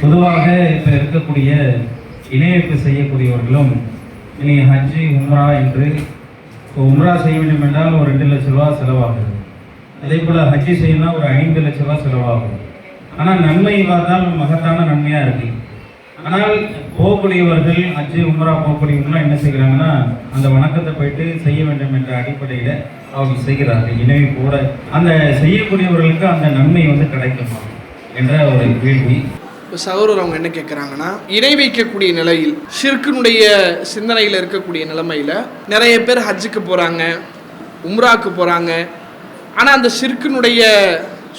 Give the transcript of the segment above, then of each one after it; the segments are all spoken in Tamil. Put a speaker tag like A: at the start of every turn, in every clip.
A: பொதுவாக இப்போ இருக்கக்கூடிய இணையப்பு செய்யக்கூடியவர்களும் இனி ஹஜ்ஜி உம்ரா என்று இப்போ உம்ரா செய்ய வேண்டும் என்றால் ஒரு ரெண்டு லட்ச ரூபா செலவாகுது. அதே போல் ஹஜ்ஜி செய்யணும்னா ஒரு ஐந்து லட்ச ரூபா செலவாகும். ஆனால் நன்மை பார்த்தால் மகத்தான நன்மையாக இருக்கு. ஆனால் போகக்கூடியவர்கள் ஹஜ்ஜி உம்ரா போகக்கூடியவங்களாம் என்ன செய்கிறாங்கன்னா அந்த வணக்கத்தை போயிட்டு செய்ய வேண்டும் என்ற அடிப்படையில் அவங்க செய்கிறார்கள். இணைவு கூட அந்த செய்யக்கூடியவர்களுக்கு அந்த நன்மை வந்து கிடைக்குமா? என்ற ஒரு கேள்வி.
B: இப்போ சகோதரர் அவங்க என்ன கேட்குறாங்கன்னா இணை வைக்கக்கூடிய நிலையில் ஷிர்கினுடைய சிந்தனையில் இருக்கக்கூடிய நிலைமையில் நிறைய பேர் ஹஜ்ஜுக்கு போகிறாங்க உம்ராக்கு போகிறாங்க ஆனால் அந்த ஷிர்கினுடைய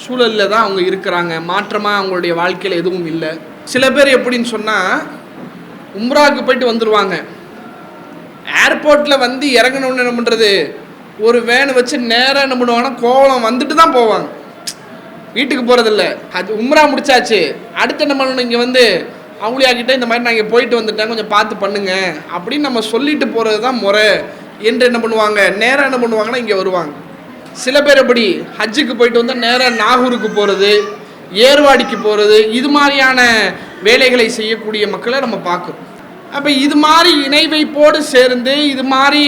B: சூழலில் தான் அவங்க இருக்கிறாங்க. மாற்றமாக அவங்களுடைய வாழ்க்கையில் எதுவும் இல்லை. சில பேர் எப்படின்னு சொன்னால் உம்ராக்கு போயிட்டு வந்துடுவாங்க ஏர்போர்ட்டில் வந்து இறங்கணும்னு என்ன பண்ணுறது ஒரு வேனை வச்சு நேராக என்ன பண்ணுவாங்கன்னா கோவலம் வந்துட்டு தான் போவாங்க. வீட்டுக்கு போகிறதில்ல அது உம்ரா முடிச்சாச்சு. அடுத்து என்ன பண்ணணும்? இங்கே வந்து அவளியா கிட்ட இந்த மாதிரி நாங்கள் போயிட்டு வந்துட்டேன். கொஞ்சம் பார்த்து பண்ணுங்க. அப்படின்னு நம்ம சொல்லிட்டு போகிறது தான் முறை என்று என்ன பண்ணுவாங்க? நேராக என்ன பண்ணுவாங்கன்னா இங்கே வருவாங்க. சில பேர் எப்படி? ஹஜ்ஜுக்கு போயிட்டு வந்தால் நேராக நாகூருக்கு போகிறது ஏர்வாடிக்கு போகிறது இது மாதிரியான வேலைகளை செய்யக்கூடிய மக்களை நம்ம பார்க்குறோம் அப்போ இது மாதிரி இணை வைப்போடு சேர்ந்து இது மாதிரி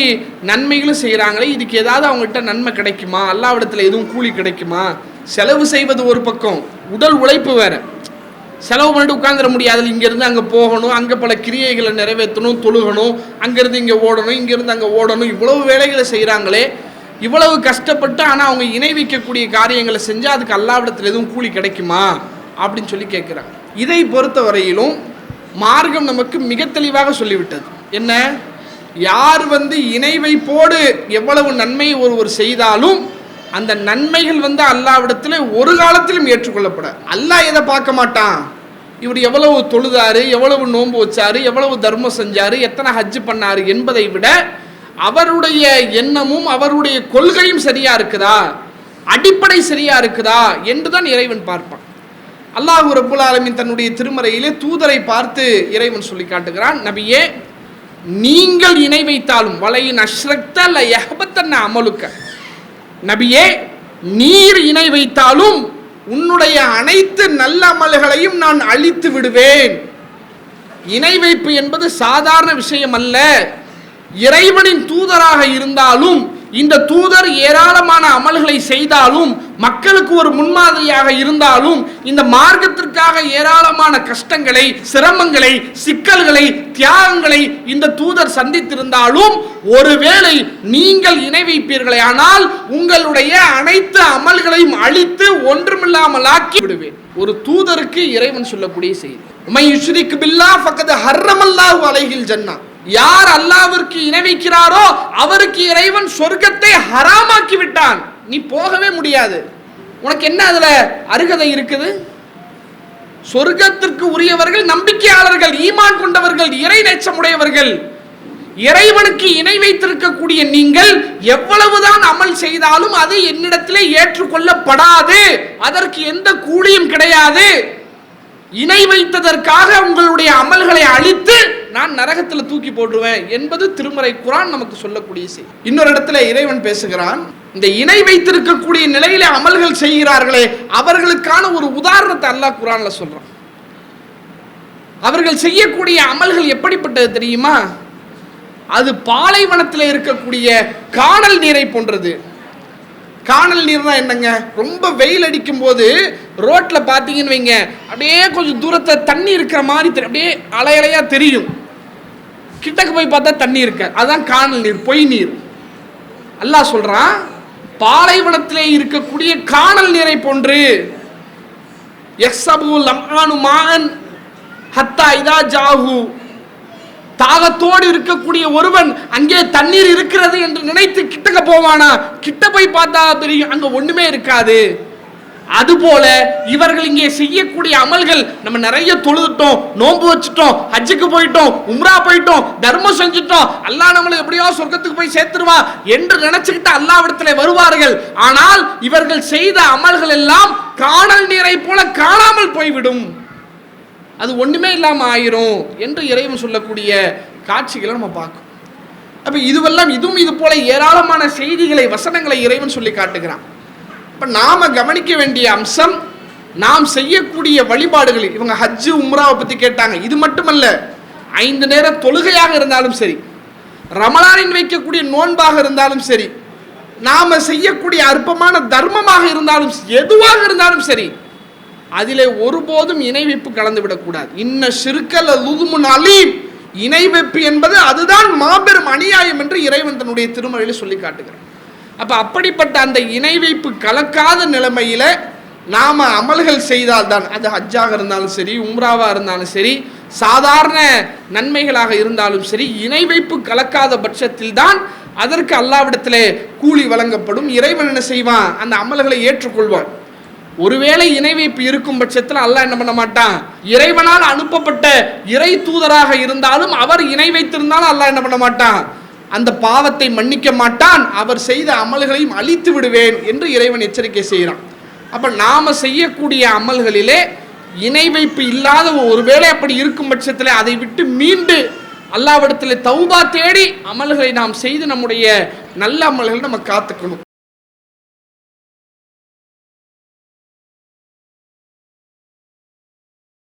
B: நன்மைகளும் செய்கிறாங்களே இதுக்கு ஏதாவது அவங்ககிட்ட நன்மை கிடைக்குமா? அல்லாவிடத்தில் எதுவும் கூலி கிடைக்குமா? செலவு செய்வது ஒரு பக்கம் உடல் உழைப்பு வேற. செலவு பண்ணிட்டு உட்காந்துட முடியாது இங்கேருந்து அங்கே போகணும் அங்கே பல கிரியைகளை நிறைவேற்றணும் தொழுகணும் அங்கேருந்து இங்கே ஓடணும் இங்கேருந்து அங்கே ஓடணும் இவ்வளவு வேலைகளை செய்கிறாங்களே இவ்வளவு கஷ்டப்பட்டு ஆனால் அவங்க இணை வைக்கக்கூடிய காரியங்களை செஞ்சால் அதுக்கு அல்லாவிடத்தில் எதுவும் கூலி கிடைக்குமா? அப்படின்னு சொல்லி கேட்குறாங்க இதை பொறுத்த வரையிலும் மார்க்கம் நமக்கு மிக தெளிவாக சொல்லிவிட்டது. என்ன? யார் வந்து இணை வைப்போடு எவ்வளவு நன்மை ஒருவர் செய்தாலும் அந்த நன்மைகள் வந்து அல்லாவிடத்தில் ஒரு காலத்திலும் ஏற்றுக்கொள்ளப்படாது அல்லாஹ் எதை பார்க்க மாட்டான்? இவர் எவ்வளவு தொழுதாரு எவ்வளவு நோன்பு வச்சாரு எவ்வளவு தர்மம் செஞ்சாரு எத்தனை ஹஜ்ஜு பண்ணாரு என்பதை விட அவருடைய எண்ணமும் அவருடைய கொள்கையும் சரியா இருக்குதா? அடிப்படை சரியா இருக்குதா? என்று தான் இறைவன் பார்ப்பான். அல்லாஹ் ரபுல் ஆலமின் தன்னுடைய திருமறையிலே தூதரை பார்த்து இறைவன் சொல்லி காட்டுகிறான் நபியே நீங்கள் இணை வைத்தாலும் வலையின் அஷ்ரக்த யஹபத்தன்ன அமலுக்க. நபியே நீர் இணை வைத்தாலும் உன்னுடைய அனைத்து நல்ல அமல்களையும் நான் அழித்து விடுவேன். இணை வைப்பு என்பது சாதாரண விஷயம் அல்ல. இறைவனின் தூதராக இருந்தாலும் இந்த தூதர் ஏராளமான அமல்களை செய்தாலும் மக்களுக்கு ஒரு முன்மாதிரியாக இருந்தாலும் இந்த மார்க்கத்திற்காக ஏராளமான கஷ்டங்களை சிரமங்களை சிக்கல்களை தியாகங்களை இந்த தூதர் சந்தித்திருந்தாலும் ஒருவேளை நீங்கள் இணை வைப்பீர்களே ஆனால் உங்களுடைய அனைத்து அமல்களையும் அழித்து ஒன்றுமில்லாமல் ஆக்கி விடுவேன். ஒரு தூதருக்கு இறைவன் சொல்லக்கூடிய செய்தி. உமை யுஷ்ரிக்கு பில்லா பக்கத்து ஹர்ரமல்லாஹு அலைகில் ஜன்னா. யார் அல்லாவிற்கு இணை வைக்கிறாரோ அவருக்கு இறைவன் சொர்க்கத்தை ஹராமாக்கி விட்டான். நீ போகவே முடியாது. உனக்கு என்ன அதுல அருகதை இருக்குது? சொர்க்கத்திற்கு உரியவர்கள் நம்பிக்கையாளர்கள் ஈமான் கொண்டவர்கள் இறை நேச்சமுடையவர்கள் இறைவனுக்கு இணை வைத்திருக்கக்கூடிய நீங்கள் எவ்வளவுதான் அமல் செய்தாலும் அது என்னிடத்திலே ஏற்றுக்கொள்ளப்படாது. அதற்கு எந்த கூலியும் கிடையாது. இணை வைத்ததற்காக உங்களுடைய அமல்களை அழித்து நான் நரகத்தில் தூக்கி போடுவேன் என்பது திருமறை குரான் நமக்கு சொல்லக்கூடிய செய்தி. இன்னொரு இடத்துல இறைவன் பேசுகிறான் இந்த இணை வைத்திருக்கக்கூடிய நிலையில அமல்கள் செய்கிறார்களே அவர்களுக்கான ஒரு உதாரணத்தை அல்லாஹ் குரான்ல சொல்றான். அவர்கள் செய்யக்கூடிய அமல்கள் எப்படிப்பட்டது தெரியுமா? அது பாலைவனத்தில் இருக்கக்கூடிய காணல் நீரை போன்றது. காணல் நீர்னா என்னங்க? ரொம்ப வெயில் அடிக்கும் போது ரோட்டில் பார்த்தீங்கன்னு வைங்க அப்படியே கொஞ்சம் தூரத்தை தண்ணி இருக்கிற மாதிரி தெரியும் அப்படியே அலையலையாக தெரியும். கிட்டக்கு போய் பார்த்தா தண்ணி இருக்க. அதுதான் காணல் நீர் பொய் நீர். அல்லாஹ் சொல்றான் பாலைவனத்திலே இருக்கக்கூடிய காணல் நீரை போன்று எக்ஸபு லம்ஆனு மான் ஹத்தா இதா ஜாஹு. தாகத்தோடு இருக்கக்கூடிய ஒருவன் அங்கே தண்ணீர் இருக்கிறது என்று நினைத்து கிட்டக்க போவானா? கிட்ட போய் பார்த்தா தெரியும் அங்க ஒண்ணுமே இருக்காது. அதுபோல இவர்கள் இங்கே செய்யக்கூடிய அமல்கள் நம்ம நிறைய தொழுதுட்டோம் நோன்பு வச்சுட்டோம் ஹஜ்ஜுக்கு போயிட்டோம் உம்ரா போயிட்டோம் தர்மம் செஞ்சுட்டோம். அல்லாஹ் நம்மளை எப்படியோ சொர்க்கத்துக்கு போய் சேர்த்துருவா என்று நினைச்சுக்கிட்டு அல்லாவிடத்துல வருவார்கள். ஆனால் இவர்கள் செய்த அமல்கள் எல்லாம் காணல் நீரை போல காணாமல் போய்விடும். அது ஒண்ணுமே இல்லாம ஆயிரும் என்று இறைவன் சொல்லக்கூடிய காட்சிகளை நம்ம பார்க்கும் அப்ப இதுவெல்லாம் இதுவும் இது போல ஏராளமான செய்திகளை வசனங்களை இறைவன் சொல்லி காட்டுகிறான். இப்போ நாம் கவனிக்க வேண்டிய அம்சம் நாம் செய்யக்கூடிய வழிபாடுகள் இவங்க ஹஜ்ஜு உம்ராவை பற்றி கேட்டாங்க. இது மட்டுமல்ல ஐந்து நேர தொழுகையாக இருந்தாலும் சரி ரமலானின் வைக்கக்கூடிய நோன்பாக இருந்தாலும் சரி நாம் செய்யக்கூடிய அற்பமான தர்மமாக இருந்தாலும் எதுவாக இருந்தாலும் சரி அதிலே ஒருபோதும் இணைவிப்பு கலந்துவிடக்கூடாது. கலந்து விடக்கூடாது இன்ன சிறுக்கல் லுதுமுன் அலீம். இணைவைப்பு என்பது அதுதான் மாபெரும் அநியாயம் என்று இறைவன் தன்னுடைய திருமறையில் சொல்லி காட்டுகிறான். அப்போ அப்படிப்பட்ட அந்த இணை வைப்பு கலக்காத நிலைமையில் நாம் அமல்கள் செய்தால்தான் அது ஹஜ்ஜாக இருந்தாலும் சரி உம்ராவாக இருந்தாலும் சரி சாதாரண நன்மைகளாக இருந்தாலும் சரி இணை வைப்பு கலக்காத பட்சத்தில் தான் அதற்கு அல்லாவிடத்திலே கூலி வழங்கப்படும். இறைவன் என்ன செய்வான்? அந்த அமல்களை ஏற்றுக்கொள்வான். ஒருவேளை இணை வைப்பு இருக்கும் பட்சத்தில் அல்லாஹ் என்ன பண்ண மாட்டான்? இறைவனால் அனுப்பப்பட்ட இறை தூதராக இருந்தாலும் அவர் இணை வைத்திருந்தாலும் அல்லாஹ் என்ன பண்ண மாட்டான்? அந்த பாவத்தை மன்னிக்க மாட்டான். அவர் செய்த அமல்களையும் அழித்து விடுவேன் என்று இறைவன் எச்சரிக்கை செய்கிறான். அப்ப நாம செய்யக்கூடிய அமல்களிலே இணை வைப்பு இல்லாத ஒருவேளை அப்படி இருக்கும் பட்சத்தில் அதை விட்டு மீண்டு அல்லாவிடத்தில் தௌபா தேடி அமல்களை நாம் செய்து நம்முடைய நல்ல அமல்களை நம்ம காத்துக்கணும்.